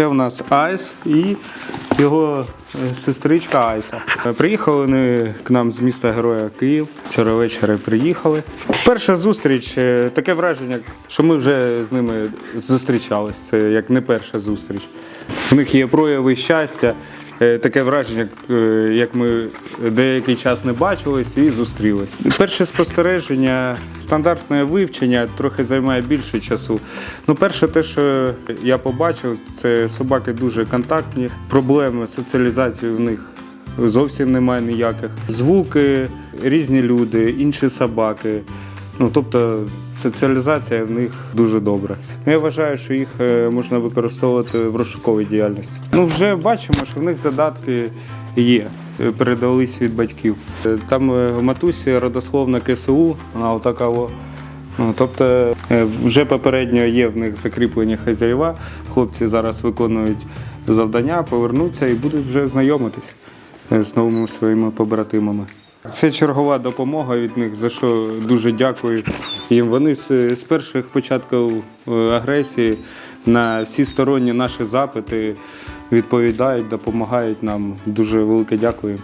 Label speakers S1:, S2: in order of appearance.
S1: Це в нас Айс і його е, сестричка Айса. Е, Приїхали вони к нам з міста Героя Київ. Вчора ввечері приїхали. Перша зустріч, е, таке враження, що ми вже з ними зустрічались. Це як не перша зустріч. У них є прояви щастя. Е, Таке враження, е, як ми деякий час не бачились і зустрілись. Перше спостереження, стандартне вивчення трохи займає більше часу. Ну, перше, те, що я побачив, це собаки дуже контактні, проблеми з соціалізацією в них зовсім немає ніяких. Звуки, різні люди, інші собаки. Ну, тобто соціалізація в них дуже добра. Ну, Я вважаю, що їх е, можна використовувати в розшуковій діяльності. Ну, вже бачимо, що в них задатки є, е, передались від батьків. Е, Там матусі родословна КСУ, вона отака. Ну, тобто вже попередньо є в них закріплені хазяєва. Хлопці зараз виконують завдання, повернуться і будуть вже знайомитись з новими своїми побратимами. Це чергова допомога від них, за що дуже дякую їм. Вони з перших початків е, агресії на всі сторонні наші запити відповідають, допомагають нам. Дуже велике дякую.